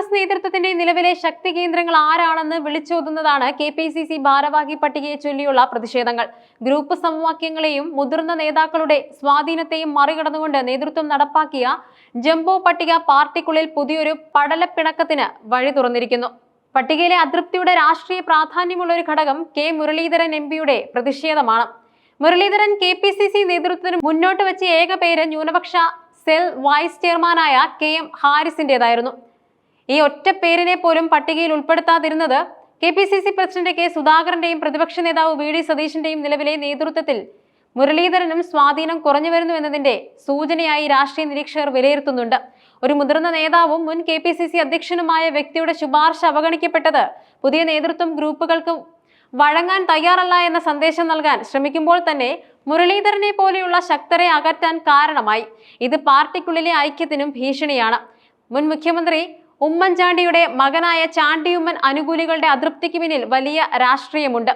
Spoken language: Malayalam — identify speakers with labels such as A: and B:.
A: കോൺഗ്രസ് നേതൃത്വത്തിന്റെ നിലവിലെ ശക്തി കേന്ദ്രങ്ങൾ ആരാണെന്ന് വിളിച്ചോതുന്നതാണ് കെ പി സി സി ഭാരവാഹി പട്ടികയെ ചൊല്ലിയുള്ള പ്രതിഷേധങ്ങൾ. ഗ്രൂപ്പ് സമവാക്യങ്ങളെയും മുതിർന്ന നേതാക്കളുടെ സ്വാധീനത്തെയും മറികടന്നുകൊണ്ട് നേതൃത്വം നടപ്പാക്കിയ ജംബോ പട്ടിക പാർട്ടിക്കുള്ളിൽ പുതിയൊരു പടലപ്പിണക്കത്തിന് വഴി തുറന്നിരിക്കുന്നു. പട്ടികയിലെ അതൃപ്തിയുടെ രാഷ്ട്രീയ പ്രാധാന്യമുള്ള ഒരു ഘടകം കെ മുരളീധരൻ എം പിയുടെ പ്രതിഷേധമാണ്. Muraleedharan K P C C നേതൃത്വത്തിന് മുന്നോട്ട് വെച്ച ഏക പേര് ന്യൂനപക്ഷ സെൽ വൈസ് ചെയർമാനായ കെ എം ഹാരിസിന്റേതായിരുന്നു. ഈ ഒറ്റ പേരിനെ പോലും പട്ടികയിൽ ഉൾപ്പെടുത്താതിരുന്നത് K P C C president K സുധാകരന്റെയും പ്രതിപക്ഷ നേതാവ് വി ഡി സതീശന്റെയും നിലവിലെ നേതൃത്വത്തിൽ മുരളീധരനും സ്വാധീനം കുറഞ്ഞു വരുന്നു എന്നതിന്റെ സൂചനയായി രാഷ്ട്രീയ നിരീക്ഷകർ വിലയിരുത്തുന്നുണ്ട്. ഒരു മുതിർന്ന നേതാവും മുൻ കെ പി സി സി അധ്യക്ഷനുമായ വ്യക്തിയുടെ ശുപാർശ അവഗണിക്കപ്പെട്ടത് പുതിയ നേതൃത്വം ഗ്രൂപ്പുകൾക്ക് വഴങ്ങാൻ തയ്യാറല്ല എന്ന സന്ദേശം നൽകാൻ ശ്രമിക്കുമ്പോൾ തന്നെ മുരളീധരനെ പോലെയുള്ള ശക്തരെ അകറ്റാൻ കാരണമായി. ഇത് പാർട്ടിക്കുള്ളിലെ ഐക്യത്തിനും ഭീഷണിയാണ്. മുൻ മുഖ്യമന്ത്രി ഉമ്മൻചാണ്ടിയുടെ മകനായ ചാണ്ടിയുമ്മൻ അനുകൂലികളുടെ അതൃപ്തിക്ക് പിന്നിൽ വലിയ രാഷ്ട്രീയമുണ്ട്.